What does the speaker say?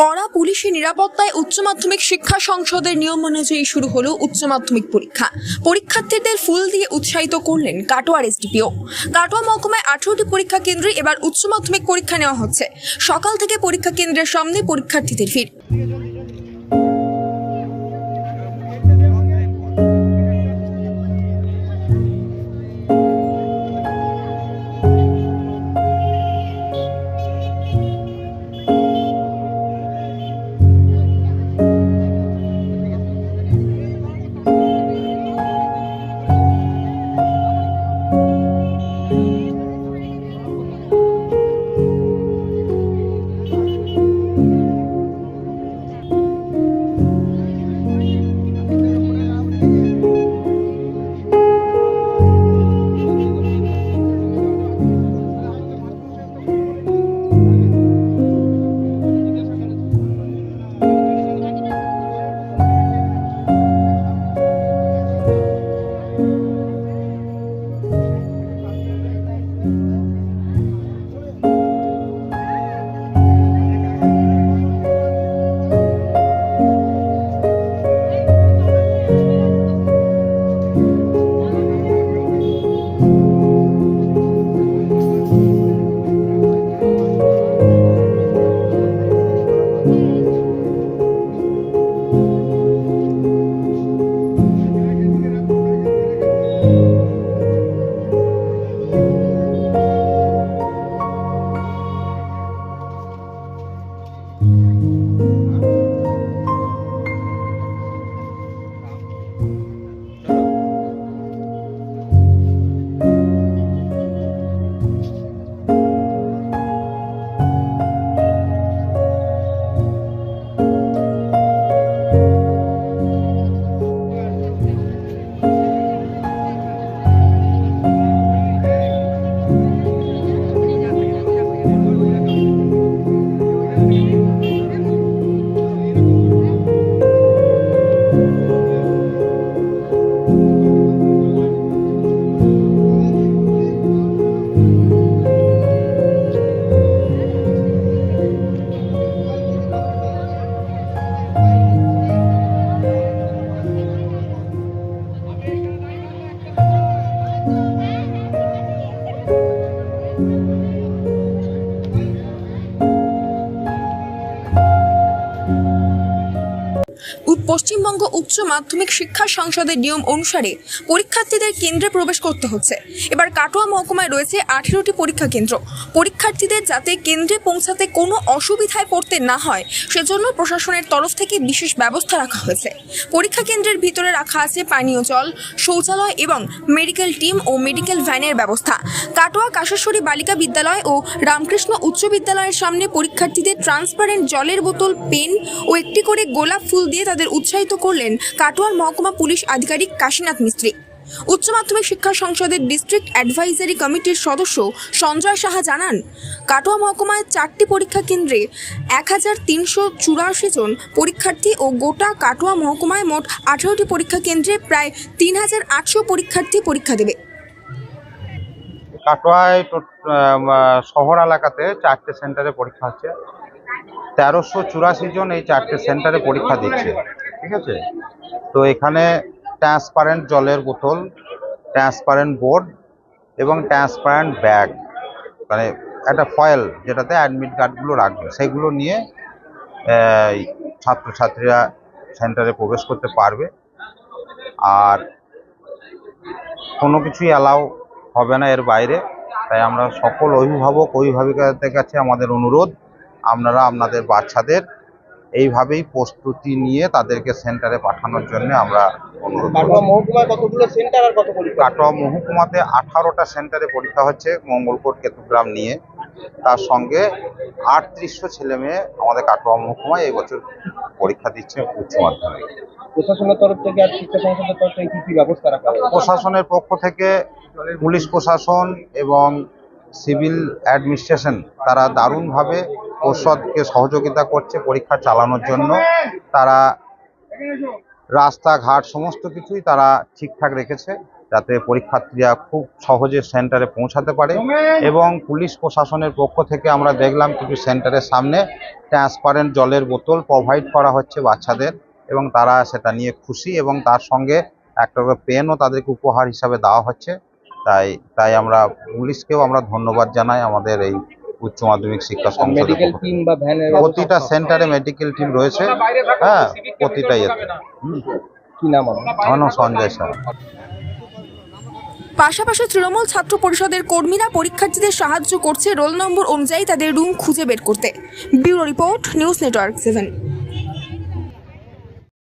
কড়া পুলিশের নিরাপত্তায় উচ্চ মাধ্যমিক শিক্ষা সংসদের নিয়ম অনুযায়ী শুরু হলো উচ্চ মাধ্যমিক পরীক্ষা। পরীক্ষার্থীদের ফুল দিয়ে উৎসাহিত করলেন কাটোয়ার এসডিপিও। কাটোয়া মহকুমায় আঠারোটি পরীক্ষা কেন্দ্রে এবার উচ্চ মাধ্যমিক পরীক্ষা নেওয়া হচ্ছে। সকাল থেকে পরীক্ষা কেন্দ্রের সামনে পরীক্ষার্থীদের ভিড়। you. উচ্চ মাধ্যমিক শিক্ষা সংসদের নিয়ম অনুসারে পরীক্ষার্থীদের কেন্দ্রে প্রবেশ করতে হচ্ছে। এবার কাটোয়া মহকুমায় রয়েছে আঠেরোটি পরীক্ষা কেন্দ্র। পরীক্ষার্থীদের যাতে কেন্দ্রে পৌঁছাতে কোনো অসুবিধায় পড়তে না হয়, সেজন্য প্রশাসনের তরফ থেকে বিশেষ ব্যবস্থা রাখা হয়েছে। পরীক্ষা কেন্দ্রের ভিতরে রাখা আছে পানীয় জল, শৌচালয় এবং মেডিকেল টিম ও মেডিকেল ভ্যানের ব্যবস্থা। কাটোয়া কাশেশ্বরী বালিকা বিদ্যালয় ও রামকৃষ্ণ উচ্চ বিদ্যালয়ের সামনে পরীক্ষার্থীদের ট্রান্সপারেন্ট জলের বোতল, পেন ও একটি করে গোলাপ ফুল দিয়ে তাদের উৎসাহিত করলেন কাটোয়ার মহকুমা পুলিশ আধিকারিক কাশীনাথ মিস্ত্রি। উচ্চ মাধ্যমিক শিক্ষা সংসদের ডিস্ট্রিক্ট অ্যাডভাইজারি কমিটির সদস্য সঞ্জয় সাহা জানান, কাটোয়া মহকুমায় চারটি পরীক্ষা কেন্দ্রে এক হাজার তিনশো চুরাশি জন পরীক্ষার্থী ও গোটা কাটোয়া মহকুমায় মোট আঠারোটি পরীক্ষা কেন্দ্রে প্রায় তিন হাজার আটশো পরীক্ষার্থী পরীক্ষা দেবে। কাটোয়ায় শহর এলাকাতে চারটে সেন্টারে পরীক্ষা হচ্ছে। তেরোশো চুরাশি জন এই চারটে সেন্টারে পরীক্ষা দিচ্ছে। ঠিক আছে? তো এখানে ট্রান্সপারেন্ট জলের বোতল ট্রান্সপারেন্ট বোর্ড এবং ট্রান্সপারেন্ট ব্যাগ মানে একটা ফয়েল যেটাতে অ্যাডমিট কার্ডগুলো রাখবে। সেগুলো নিয়ে ছাত্রছাত্রীরা সেন্টারে প্রবেশ করতে পারবে। আর কোনো কিছুই অ্যালাউ হবে না এর বাইরে। তাই আমরা সকল অভিভাবক, অভিভাবিকাদের কাছে আমাদের অনুরোধ, আপনারা আপনাদের বাচ্চাদের এইভাবেই প্রস্তুতি নিয়ে তাদেরকে সেন্টারে পাঠানোর জন্য আমরা অনুরোধ কাটোয়া মহকুমাতে আঠারোটা সেন্টারে পরীক্ষা হচ্ছে মঙ্গলকোট কেতুগ্রাম নিয়ে। তার সঙ্গে আটত্রিশশো ছেলে মেয়ে আমাদের কাটোয়া মহকুমায় এই বছর পরীক্ষা দিচ্ছে উচ্চ মাধ্যমিক। প্রশাসনের তরফ থেকে আর শিক্ষা সংসদের তরফ থেকে কি ব্যবস্থা রাখা প্রশাসনের পক্ষ থেকে পুলিশ প্রশাসন এবং সিভিল অ্যাডমিনিস্ট্রেশন তারা দারুণভাবে পর্ষদকে সহযোগিতা করছে পরীক্ষা চালানোর জন্য। তারা রাস্তাঘাট সমস্ত কিছুই তারা ঠিকঠাক রেখেছে যাতে পরীক্ষার্থীরা খুব সহজে সেন্টারে পৌঁছাতে পারে এবং পুলিশ প্রশাসনের পক্ষ থেকে আমরা দেখলাম কিছু সেন্টারের সামনে ট্রান্সপারেন্ট জলের বোতল প্রোভাইড করা হচ্ছে বাচ্চাদের এবং তারা সেটা নিয়ে খুশি এবং তার সঙ্গে একটা করে পেনও তাদেরকে উপহার হিসাবে দেওয়া হচ্ছে। তাই তাই আমরা পুলিশকেও আমরা ধন্যবাদ জানাই আমাদের এই উচ্চ মাধ্যমিক শিক্ষা প্রতিটা সেন্টারে মেডিকেল টিম রয়েছে। হ্যাঁ প্রতিটা ইয়েতে কি নাম আমার? নাম সঞ্জয় স্যার পাশাপাশি তৃণমূল ছাত্র পরিষদের কর্মীরা পরীক্ষার্থীদের সাহায্য করছে। রোল নম্বর অনুযায়ী তাদের রুম খুঁজে বের করতে। Bureau report news network seven.